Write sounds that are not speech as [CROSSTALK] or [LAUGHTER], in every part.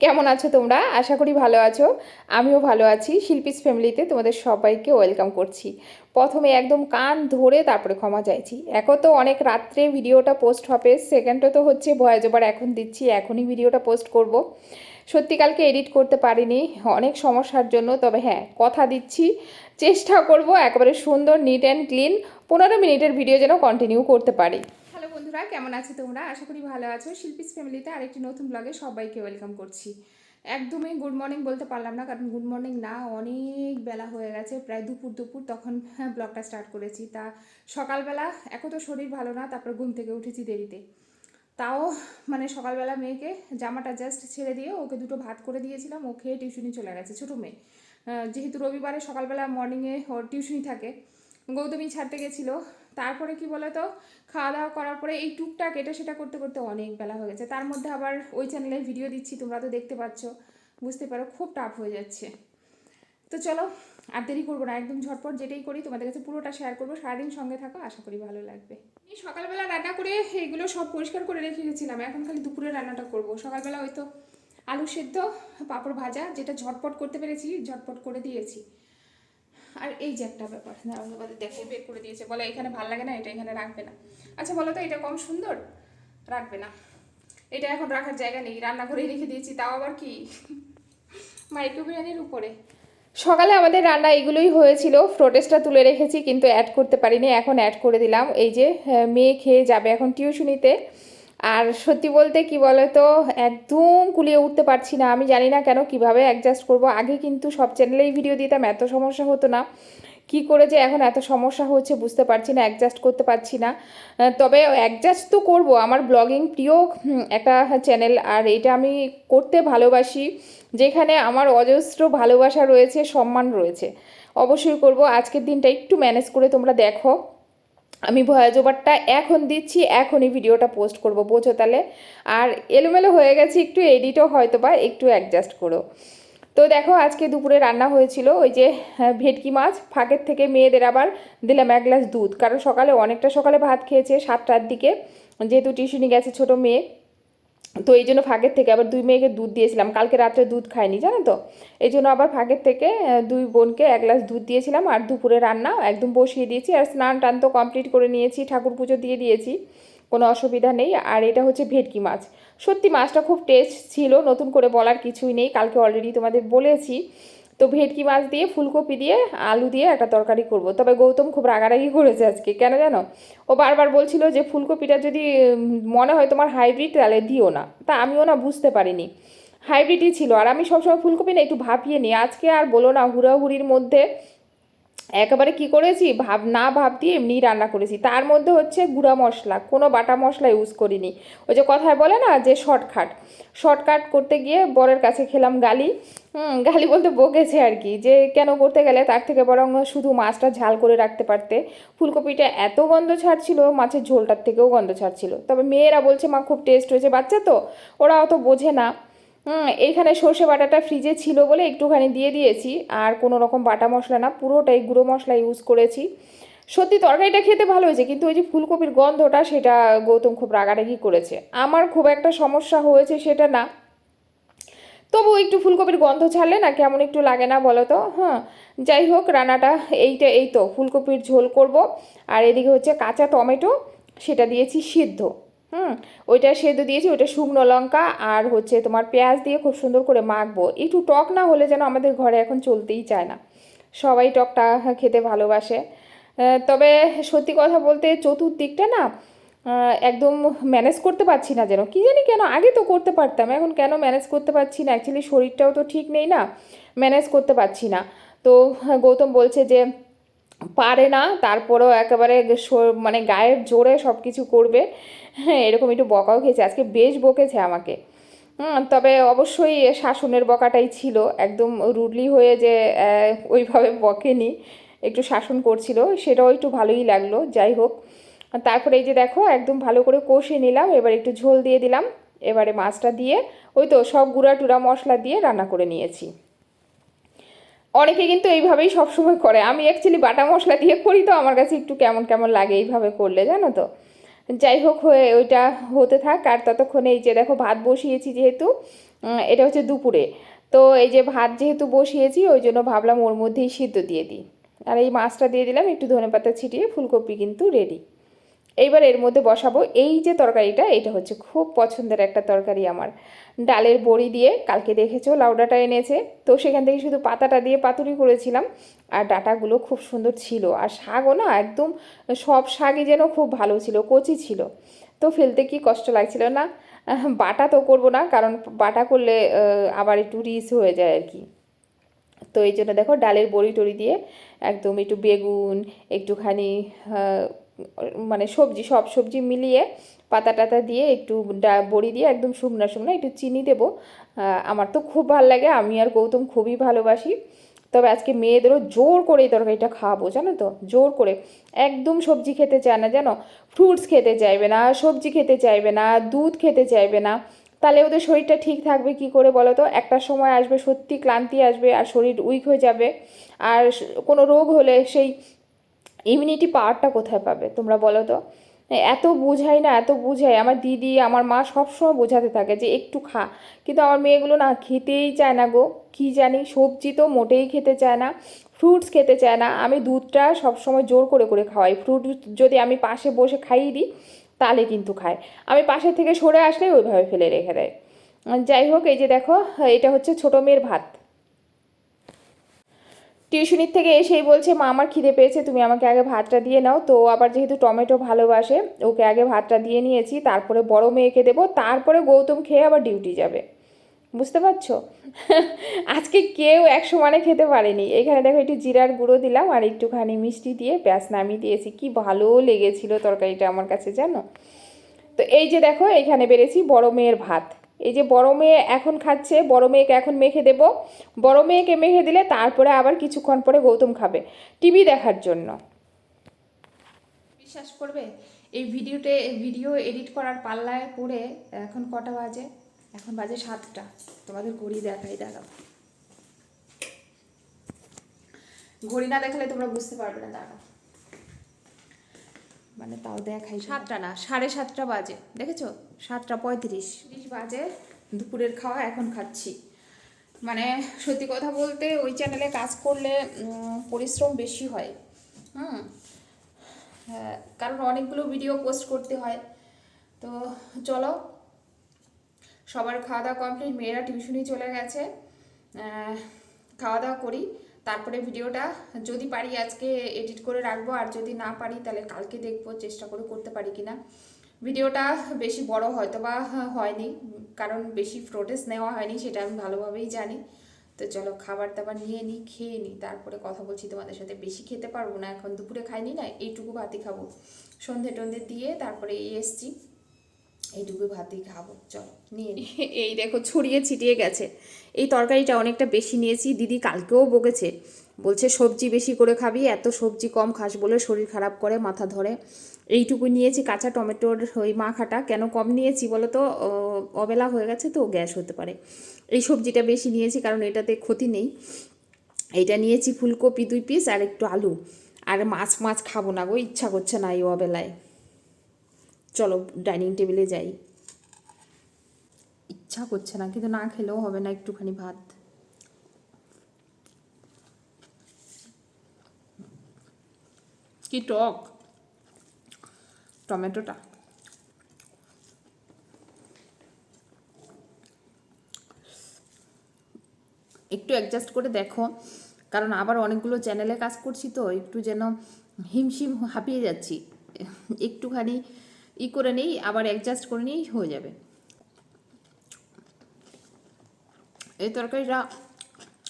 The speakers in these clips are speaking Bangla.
কেমন আছো তোমরা? আশা করি ভালো আছো। আমিও ভালো আছি। শিল্পীস ফ্যামিলিতে তোমাদের সবাইকে ওয়েলকাম করছি। প্রথমে একদম কান ধরে তারপরে ক্ষমা চাইছি। একও তো অনেক রাত্রে ভিডিওটা পোস্ট হবে। সেকেন্ডও তো হচ্ছে ভয়েস ওভার এখন দিচ্ছি। এখনই ভিডিওটা পোস্ট করব। সত্যিকালকে এডিট করতে পারিনি। অনেক সমস্যার জন্য। তবে হ্যাঁ কথা দিচ্ছি। চেষ্টা করব একেবারে সুন্দর নিট অ্যান্ড ক্লিন পনেরো মিনিটের ভিডিও যেন কন্টিনিউ করতে পারি। বন্ধুরা, কেমন আছো তোমরা? আশা করি ভালো আছো। শিল্পীস ফ্যামিলিতে আরেকটি নতুন ব্লগে সবাইকে ওয়েলকাম করছি। একদমই গুড মর্নিং বলতে পারলাম না, কারণ গুড মর্নিং না, অনেক বেলা হয়ে গেছে। প্রায় দুপুর দুপুর তখন হ্যাঁ ব্লগটা স্টার্ট করেছি। তা সকালবেলা এত তো শরীর ভালো না, তারপর ঘুম থেকে উঠেছি দেরিতে। তাও মানে সকালবেলা মেয়েকে জামাটা জাস্ট ছেড়ে দিয়ে ওকে দুটো ভাত করে দিয়েছিলাম। ও খেয়ে টিউশনি চলে গেছে, ছোটো মেয়ে। যেহেতু রবিবারে সকালবেলা মর্নিংয়ে ওর টিউশনি থাকে গৌতমী ছাড়তে গেছিল। তারপরে কি বলতো, খাওয়া দাওয়া করার পরে এই টুকটাক এটা সেটা করতে করতে অনেক বেলা হয়ে গেছে। তার মধ্যে আবার ওই চ্যানেলে ভিডিও দিচ্ছি, তোমরা তো দেখতে পাচ্ছ। বুঝতে পারো, খুব টাফ হয়ে যাচ্ছে। তো চলো, আর দেরি করব না, একদম ঝটপট যেটাই করি, তোমাদের কাছে পুরোটা শেয়ার করব। সারাদিন সঙ্গে থাকো, আশা করি ভালো লাগবে। সকালবেলা রান্না করে এইগুলো সব পরিষ্কার করে রেখে গেছিলাম। এখন খালি দুপুরে রান্নাটা করব। সকালবেলা ওই তো আলু সেদ্ধ, পাঁপড় ভাজা, যেটা ঝটপট করতে পেরেছি, ঝটপট করে দিয়েছি। আর এই যে একটা ব্যাপার দাঁড়াও তোমাদের দেখে বের করে দিয়েছে বলে এখানে ভালো লাগে না এটা এখানে রাখবে না। আচ্ছা বলো তো এটা কম সুন্দর? রাখবে না। এটা এখন রাখার জায়গা নেই রান্নাঘরেই রেখে দিয়েছি তাও আবার কি? মাইক্রো বিরিয়ানির উপরে। সকালে আমাদের রান্না এগুলোই হয়েছিল ফ্রোটেসটা তুলে রেখেছি কিন্তু অ্যাড করতে পারিনি এখন অ্যাড করে দিলাম। এই যে আহ, মেয়ে খেয়ে যাবে এখন টিউশনিতে আর সত্যি বলতে কি বলতো, একদম কুলিয়ে উঠতে পারছি না। আমি জানি না কেন কীভাবে অ্যাডজাস্ট করব। আগে কিন্তু সব চ্যানেলেই ভিডিও দিতাম, এত সমস্যা হতো না। কি করে যে এখন এত সমস্যা হচ্ছে বুঝতে পারছি না অ্যাডজাস্ট করতে পারছি না। তবে অ্যাডজাস্ট তো করব। আমার ব্লগিং প্রিয় একটা চ্যানেল আর এটা আমি করতে ভালোবাসি। যেখানে আমার অজস্র ভালোবাসা রয়েছে, সম্মান রয়েছে। অবশ্যই করব। আজকের দিনটা একটু ম্যানেজ করে তোমরা দেখো। আমি ভয়েস ওভারটা এখন দিচ্ছি এখনই ভিডিওটা পোস্ট করব বোঝো তাহলে। আর এলোমেলো হয়ে গেছে একটু এডিটও হয়তো বা একটু অ্যাডজাস্ট করো। তো দেখো আজকে দুপুরে রান্না হয়েছিল ওই যে হ্যাঁ, ভেটকি মাছ ফাঁকের থেকে মেয়েদের আবার দিলাম এক গ্লাস দুধ। কারণ সকালে অনেকটা সকালে ভাত খেয়েছে সাতটার দিকে। যেহেতু টিউশনি গেছে ছোট মেয়ে তো এই জন্য ফাঁকের থেকে আবার দুই মেয়েকে দুধ দিয়েছিলাম। কালকে রাত্রে দুধ খায়নি জানো তো? এই জন্য আবার ফাঁকের থেকে দুই বোনকে এক গ্লাস দুধ দিয়েছিলাম আর দুপুরে রান্না একদম বসিয়ে দিয়েছি আর স্নান টান তো কমপ্লিট করে নিয়েছি, ঠাকুর পুজো দিয়ে দিয়েছি, কোনো অসুবিধা নেই। আর এটা হচ্ছে ভেটকি মাছ। সত্যি মাছটা খুব টেস্ট ছিল, নতুন করে বলার কিছুই নেই। কালকে অলরেডি তোমাদের বলেছি তো ভেটকি মাছ দিয়ে, ফুলকপি দিয়ে, আলু দিয়ে একটা তরকারি করব। তবে গৌতম খুব রাগারাগি করেছে আজকে, কেন জানো? ও বারবার বলছিল যে, ফুলকপিটা যদি মনে হয় তোমার হাইব্রিড তাহলে দিও না। তা আমিও না বুঝতে পারিনি। হাইব্রিডই ছিল। আর আমি সবসময় ফুলকপি না, একটু ভাপিয়ে নিই। আজকে আর বলো না, হুড়াহুড়ির মধ্যে একেবারে কি করেছি? ভাব, না ভাব দিয়ে এমনিই রান্না করেছি। তার মধ্যে হচ্ছে গুঁড়া মশলা। কোনো বাটা মশলা ইউজ করিনি। ওই যে কথায় বলে না যে শর্টকাট শর্টকাট করতে গিয়ে বরের কাছে খেলাম গালি। গালি বলতে বকেছে আর কি। যে কেন করতে গেলে? তার থেকে বরং শুধু মাছটা ঝাল করে রাখতে পারতে। ফুলকপিটা এত গন্ধ ছাড়ছিল, মাছের ঝোলটার থেকেও গন্ধ ছাড়ছিল। তবে মেয়েরা বলছে, মা, খুব টেস্ট হয়েছে বাচ্চা তো। ওরা অত বোঝে না। হুম এইখানে সর্ষে বাটাটা ফ্রিজে ছিল বলে একটুখানি দিয়ে দিয়েছি, আর কোনো রকম বাটা মশলা না, পুরোটাই গুঁড়ো মশলা ইউজ করেছি। সত্যি তরকারিটা খেতে ভালো হয়েছে, কিন্তু ওই যে ফুলকপির গন্ধটা সেটা গৌতম খুব রাগারাগি করেছে। আমার খুব একটা সমস্যা হয়েছে সেটা না। তবু একটু ফুলকপির গন্ধ ছাড়লে না কেমন একটু লাগে না বলো তো? হ্যাঁ যাই হোক, রান্নাটা এইটা, এই তো, ফুলকপির ঝোল করব। আর এদিকে হচ্ছে কাঁচা টমেটো, সেটা দিয়েছি সিদ্ধ। হুম, ওইটা সেদ্ধ দিয়েছি, ওইটা শুকনো লঙ্কা আর হচ্ছে তোমার পেঁয়াজ দিয়ে খুব সুন্দর করে মাখবো। একটু টক না হলে যেন আমাদের ঘরে এখন চলতেই চায় না। সবাই টকটা খেতে ভালোবাসে। তবে সত্যি কথা বলতে চতুর্দিকটা না একদম ম্যানেজ করতে পারছি না যেন। কি জানি কেন, আগে তো করতে পারতাম, এখন কেন ম্যানেজ করতে পারছি না? অ্যাকচুয়ালি শরীরটাও তো ঠিক নেই না ম্যানেজ করতে পারছি না। তো গৌতম বলছে যে পারে না, তারপরেও একেবারে মানে গায়ের জোরে সব কিছু করবে। হ্যাঁ এরকম একটু বকাও খেয়েছে, আজকে বেশ বকেছে আমাকে। তবে অবশ্যই শাসনের বকাটাই ছিল, একদম রুডলি হয়ে যে ওইভাবে বকেনি, একটু শাসন করছিল, সেটাও একটু ভালোই লাগল, যাই হোক। তারপরে এই যে দেখো, একদম ভালো করে কষে নিলাম, এবার একটু ঝোল দিয়ে দিলাম, এবারে মাছটা দিয়ে, ওই তো সব গুঁড়া টুড়া মশলা দিয়ে রান্না করে নিয়েছি। অনেকে কিন্তু এইভাবেই সবসময় করে। আমি অ্যাকচুয়ালি বাটা মশলা দিয়ে করি তো আমার কাছে একটু কেমন কেমন লাগে এইভাবে করলে, জানো তো? যাই হোক, হয়ে ওইটা হতে থাক। আর ততক্ষণে এই যে দেখো, ভাত বসিয়েছি যেহেতু এটা হচ্ছে দুপুরে। তো এই যে ভাত যেহেতু বসিয়েছি, ওই জন্য ভাবলাম ওর মধ্যেই সিদ্ধ দিয়ে দিই। আর এই মাছটা দিয়ে দিলাম, একটু ধনেপাতা ছিটিয়ে ফুলকপি কিন্তু রেডি এইবার এর মধ্যে বসাবো। এই যে তরকারিটা, এটা হচ্ছে খুব পছন্দের একটা তরকারি আমার। ডালের বড়ি দিয়ে কালকে দেখেছ, লাউডাটা এনেছে। তো সেখান থেকে শুধু পাতাটা দিয়ে পাতুরি করেছিলাম। আর ডাটাগুলো খুব সুন্দর ছিল। আর শাকও না, একদম সব শাকই যেন খুব ভালো ছিল, কচি ছিল। তো ফেলতে কি কষ্ট লাগছিল না? বাটা তো করব না, কারণ বাটা করলে আবার একটু রিস হয়ে যায় আর কি। তো এই জন্য দেখো, ডালের বড়ি টড়ি দিয়ে একদম একটু বেগুন, একটুখানি মানে সবজি, সব সবজি মিলিয়ে পাতা টাতা দিয়ে একটু বড়ি দিয়ে একদম শুকনা শুকনো একটু চিনি দেবো। আমার তো খুব ভালো লাগে, আমি আর গৌতম খুবই ভালোবাসি। তবে আজকে মেয়েদেরও জোর করে এই তরকারিটা খাওয়াবো জানো তো? জোর করে। একদম সবজি খেতে চায় না, জানো? ফ্রুটস খেতে চাইবে না, সবজি খেতে চাইবে না, দুধ খেতে চাইবে না। তাহলে ওদের শরীরটা ঠিক থাকবে কি করে বলো তো? একটা সময় আসবে সত্যি ক্লান্তি আসবে আর শরীর উইক হয়ে যাবে। আর কোনো রোগ হলে সেই ইমিউনিটি পাওয়ারটা কোথায় পাবে? তোমরা বলো তো। এত বুঝাই না, এত বুঝাই। আমার দিদি, আমার মা সবসময় বোঝাতে থাকে যে একটু খা। কিন্তু আমার মেয়েগুলো না খেতেই চায় না গো। কী জানি, সবজি তো মোটেই খেতে চায় না ফ্রুটস খেতে চায় না। আমি দুধটা সবসময় জোর করে করে খাওয়াই। ফ্রুট যদি আমি পাশে বসে খাইয়ে দিই, তাহলে কিন্তু খায়। আমি পাশে থেকে সরে আসলে ওইভাবে ফেলে রেখে দেয়। যাই হোক, এই যে দেখো, এটা হচ্ছে ছোটো মেয়ের ভাত। টিউশনির থেকে এসেই বলছে, মা, আমার খিদে পেয়েছে, তুমি আমাকে আগে ভাতটা দিয়ে নাও। তো আবার যেহেতু টমেটো ভালোবাসে, ওকে আগে ভাতটা দিয়ে নিয়েছি, তারপরে বড় মেয়েকে দেবো, তারপরে গৌতম খেয়ে আবার ডিউটি যাবে। বুঝতে পারছ? [LAUGHS] আজকে কেউ এক সমানে খেতে পারেনি। এখানে দেখো একটু জিরার গুঁড়ো দিলাম আর একটুখানি মিষ্টি দিয়ে ব্যাস নামিয়ে দিয়েছি। কি ভালো লেগেছিল তরকারিটা আমার কাছে, জানো? তো এই যে দেখো, এখানে বেড়েছি বড় মেয়ের ভাত। এই যে বড় মেয়ে এখন খাচ্ছে, বড় মেয়েকে এখন মেখে দেব। বড় মেয়েকে মেখে দিলে তারপরে আবার কিছুক্ষণ পরে গৌতম খাবে, টিভি দেখার জন্য। বিশ্বাস করবে? এই ভিডিওতে ভিডিও এডিট করার পাল্লায় পড়ে এখন কটা বাজে? এখন বাজে সাতটা। তোমাদের ঘড়ি দেখাই, দাঁড়াও। ঘড়ি না দেখালে তোমরা বুঝতে পারবে না, দাঁড়াও। মানে তাও দেখাই সাতটা না সাড়ে সাতটা বাজে দেখেছ? সাতটা পঁয়ত্রিশ। তিরিশ বাজে। দুপুরের খাওয়া এখন খাচ্ছি। মানে সত্যি কথা বলতে ওই চ্যানেলে কাজ করলে পরিশ্রম বেশি হয়। হুম? হ্যাঁ, কারণ অনেকগুলো ভিডিও পোস্ট করতে হয়। তো চলো সবার খাওয়া দাওয়া কমপ্লিট মেয়েরা টিউশনি চলে গেছে। খাওয়া দাওয়া করি। তারপরে ভিডিওটা যদি পারি আজকে এডিট করে রাখব, আর যদি না পারি তাহলে কালকে দেখব, চেষ্টা করে করতে পারি কিনা। ভিডিওটা বেশি বড় হয়তো বা হয়নি, কারণ বেশি ফ্রোটেস নেওয়া হয়নি, সেটা আমি ভালোভাবেই জানি। তো চলো খাবার দাবার নিয়ে নিই খেয়ে নিই তারপরে কথা বলছি তোমাদের সাথে। বেশি খেতে পারব না, এখন দুপুরে খাইনি না, এইটুকু ভাতই খাব। সন্ধে টন্ধে দিয়ে তারপরে এসছি। এইটুকু ভাতই খাব, চল, নিয়ে। [LAUGHS] এই দেখো, ছড়িয়ে ছিটিয়ে গেছে। এই তরকারিটা অনেকটা বেশি নিয়েছি, দিদি কালকেও বকেছে। বলছে, সবজি বেশি করে খাবি, এত সবজি কম খাস বলে শরীর খারাপ করে, মাথা ধরে। এইটুকু নিয়েছি, কাঁচা টমেটোর ওই মাখাটা। কেন কম নিয়েছি বলো তো? অবেলা হয়ে গেছে তো, গ্যাস হতে পারে। এই সবজিটা বেশি নিয়েছি, কারণ এটাতে ক্ষতি নেই। এইটা নিয়েছি ফুলকপি দুই পিস আর একটু আলু। আর মাছ মাছ খাব না গো, ইচ্ছা করছে না এই অবেলায়। চলো ডাইনিং টেবিলে যাই। ইচ্ছা করছে না, কিন্তু না খেলেও হবে না একটুখানি ভাত। কি টক? টমেটোটা। একটু অ্যাডজাস্ট করে দেখো, কারণ আবার অনেকগুলো চ্যানেলে কাজ করছি তো, একটু যেন হিমশিম হাঁপিয়ে যাচ্ছি। একটুখানি ই করে নেই, আবার অ্যাডজাস্ট করে নিয়েই হয়ে যাবে। এই তরকারিটা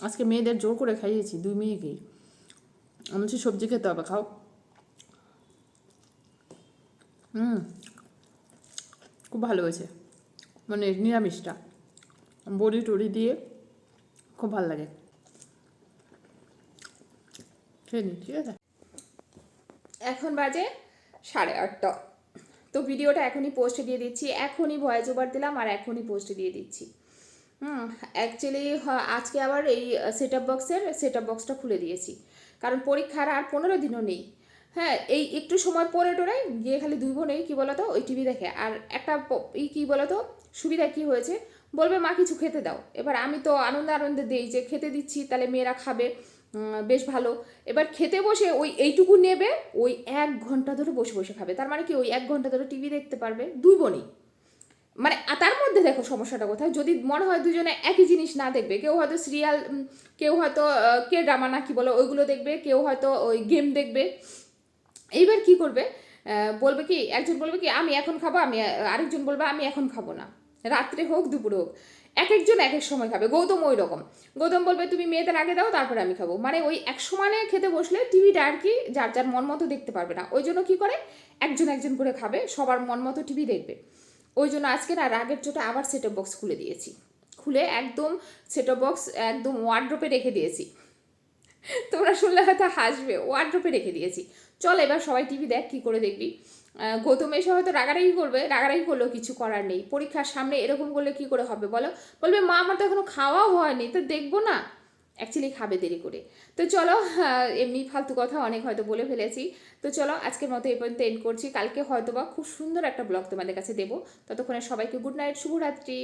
আজকে মেয়েদের জোর করে খাইয়েছি, দুই মেয়েকেই। আমি সবজি খেতে হবে, খাও। হুম, খুব ভালো হয়েছে। মানে নিরামিষটা। বড়ি টড়ি দিয়ে খুব ভালো লাগে। খেয়ে ঠিক আছে? এখন বাজে সাড়ে আটটা। তো ভিডিওটা এখনই পোস্টে দিয়ে দিচ্ছি। এখনই ভয়েস ওভার দিলাম আর এখনই পোস্টে দিয়ে দিচ্ছি। হুম অ্যাকচুয়ালি আজকে আবার এই সেট আপ বক্সের সেট আপ বক্সটা খুলে দিয়েছি। কারণ পরীক্ষার আর পনেরো দিনও নেই। হ্যাঁ এই একটু সময় পরে টোরে গিয়ে খালি দুই বোনেই, কী বলতো, ওই টিভি দেখে। আর একটা প- ই কী বলতো, সুবিধা কী হয়েছে? বলবে, মা, কিছু খেতে দাও। এবার আমি তো আনন্দে আনন্দে দিই যে, খেতে দিচ্ছি, তাহলে মেয়েরা খাবে। বেশ ভালো। এবার খেতে বসে ওই এইটুকু নেবে, ওই এক ঘণ্টা ধরে বসে বসে খাবে। তার মানে কি, ওই এক ঘণ্টা ধরে টিভি দেখতে পারবে দুই বোনই। মানে তার মধ্যে দেখো সমস্যাটা কোথায়, যদি মনে হয় দুজনে একই জিনিস না দেখবে, কেউ হয়তো সিরিয়াল কেউ হয়তো কে ড্রামা না কি বলো, ওইগুলো দেখবে, কেউ হয়তো ওই গেম দেখবে। এইবার কি করবে বলবে কি, একজন বলবে কি, আমি এখন খাব, আমি আরেকজন বলবে, আমি এখন খাব না। রাত্রে হোক, দুপুরে হোক। এক একজন এক এক সময় খাবে। গৌতম ওই রকম গৌতম বলবে, তুমি মেয়েদের আগে দাও, তারপরে আমি খাব। মানে ওই এক সমানে খেতে বসলে টিভিটা আর কি যার যার মন মতো দেখতে পারবে না। ওই জন্য কী করে? একজন একজন করে খাবে, সবার মন মতো টিভি দেখবে। ওই জন্য আজকে না রাগের চোটে আবার সেটঅপ বক্স খুলে দিয়েছি। খুলে একদম সেটঅপ বক্স একদম ওয়ার্ড্রোপে রেখে দিয়েছি। তোমরা শুনলে হয়তো হাসবে ওয়ার্ড্রোপে রেখে দিয়েছি। চল এবার সবাই টিভি দেখ, কী করে দেখবি। গৌতম এসে হয়তো রাগারাগি করবে, রাগারাগি করলেও কিছু করার নেই। পরীক্ষার সামনে এরকম করলে কি করে হবে বলো? বলবে, মা, আমার তো এখনও খাওয়াও হয়নি, তো দেখব না। অ্যাকচুয়ালি খাবে দেরি করে। তো চলো এমনি ফালতু কথা অনেক হয়তো বলে ফেলেছি। তো চলো, আজকের মতো এই পর্যন্ত এন্ড করছি। কালকে হয়তো বা খুব সুন্দর একটা ব্লগ তোমাদের কাছে দেবো। ততক্ষণে সবাইকে গুড নাইট শুভরাত্রি।